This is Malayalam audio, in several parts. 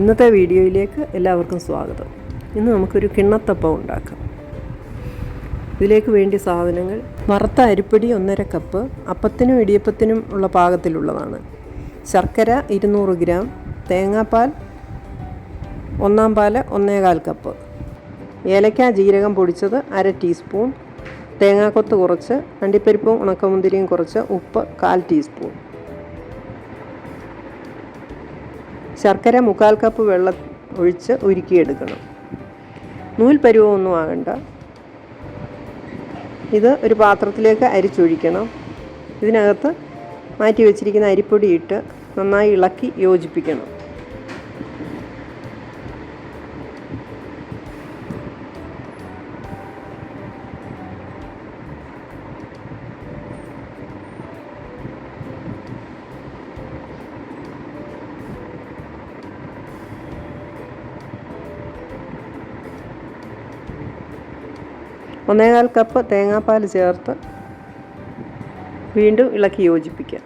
ഇന്നത്തെ വീഡിയോയിലേക്ക് എല്ലാവർക്കും സ്വാഗതം. ഇന്ന് നമുക്കൊരു കിണ്ണത്തപ്പം ഉണ്ടാക്കാം. ഇതിലേക്ക് വേണ്ടി സാധനങ്ങൾ വറുത്ത അരിപ്പൊടി ഒന്നര കപ്പ് അപ്പത്തിനും ഇടിയപ്പത്തിനും ഉള്ള പാകത്തിലുള്ളതാണ്. ശർക്കര ഇരുന്നൂറ് ഗ്രാം തേങ്ങാപ്പാൽ ഒന്നാം പാൽ ഒന്നേകാൽ കപ്പ് ഏലക്ക ജീരകം പൊടിച്ചത് അര ടീസ്പൂൺ തേങ്ങാക്കൊത്ത് കുറച്ച് അണ്ടിപ്പരിപ്പും ഉണക്കമുന്തിരിയും കുറച്ച് ഉപ്പ് കാൽ ടീസ്പൂൺ ശർക്കര മുക്കാൽ കപ്പ് വെള്ളം ഒഴിച്ച് ഉരുക്കിയെടുക്കണം. നൂൽ പരുവമൊന്നും ആകണ്ട. ഇത് ഒരു പാത്രത്തിലേക്ക് അരിച്ചൊഴിക്കണം. ഇതിനകത്ത് മാറ്റി വെച്ചിരിക്കുന്ന അരിപ്പൊടി ഇട്ട് നന്നായി ഇളക്കി യോജിപ്പിക്കണം. ഒന്നേകാൽ കപ്പ് തേങ്ങാപ്പാൽ ചേർത്ത് വീണ്ടും ഇളക്കി യോജിപ്പിക്കാം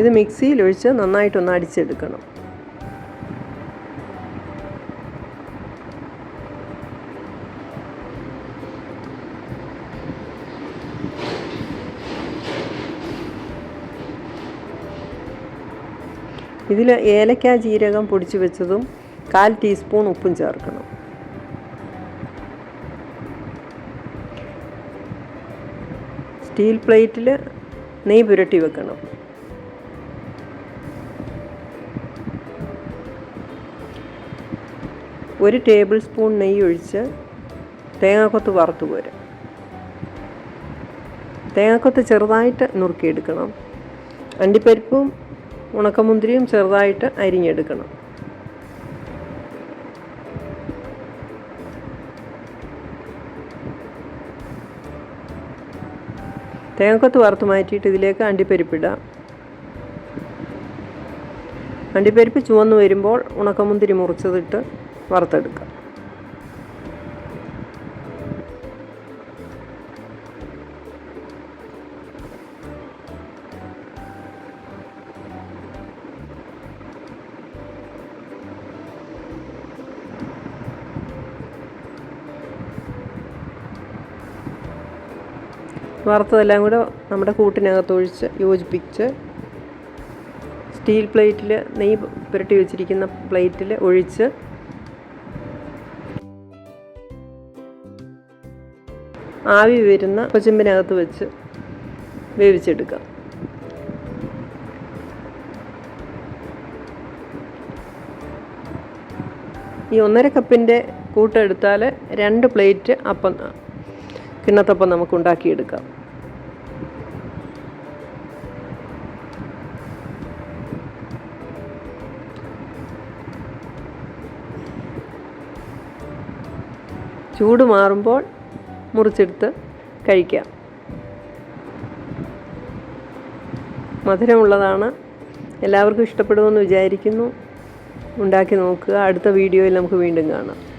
ഇത് മിക്സിയിൽ ഒഴിച്ച് നന്നായിട്ടൊന്ന് അടിച്ചെടുക്കണം. ഇതിൽ ഏലക്ക ജീരകം പൊടിച്ച് വെച്ചതും കാൽ ടീസ്പൂൺ ഉപ്പും ചേർക്കണം. സ്റ്റീൽ പ്ലേറ്റിൽ നെയ് പുരട്ടി വെക്കണം. ഒരു ടേബിൾ സ്പൂൺ നെയ്യ് ഒഴിച്ച് തേങ്ങാക്കൊത്ത് വറുത്ത് പോരാം. തേങ്ങാക്കൊത്ത് ചെറുതായിട്ട് നുറുക്കിയെടുക്കണം. അണ്ടിപ്പരിപ്പും ഉണക്കമുന്തിരിയും ചെറുതായിട്ട് അരിഞ്ഞെടുക്കണം. തേങ്ങക്കൊത്ത് വറുത്ത് മാറ്റിയിട്ട് ഇതിലേക്ക് അണ്ടിപ്പരിപ്പിടാം. അണ്ടിപ്പരിപ്പ് ചുവന്ന് വരുമ്പോൾ ഉണക്കമുന്തിരി മുറിച്ചതിട്ട് വറുത്തെടുക്കാം. വറുത്തതെല്ലാം കൂടെ നമ്മുടെ കൂട്ടിനകത്ത് ഒഴിച്ച് യോജിപ്പിച്ച് സ്റ്റീൽ പ്ലേറ്റിൽ നെയ്യ് പുരട്ടി വെച്ചിരിക്കുന്ന പ്ലേറ്റിൽ ഒഴിച്ച് ആവി വരുന്ന കൊച്ചുമ്പിനകത്ത് വെച്ച് വേവിച്ചെടുക്കാം. ഈ ഒന്നര കപ്പിന്റെ കൂട്ടെടുത്താൽ രണ്ട് പ്ലേറ്റ് അപ്പം കിണ്ണത്തപ്പം നമുക്ക് ഉണ്ടാക്കിയെടുക്കാം. ചൂട് മാറുമ്പോൾ മുറിച്ചെടുത്ത് കഴിക്കാം മധുരമുള്ളതാണ്. എല്ലാവർക്കും ഇഷ്ടപ്പെടുമെന്ന് വിചാരിക്കുന്നു. ഉണ്ടാക്കി നോക്കുക. അടുത്ത വീഡിയോയിൽ നമുക്ക് വീണ്ടും കാണാം.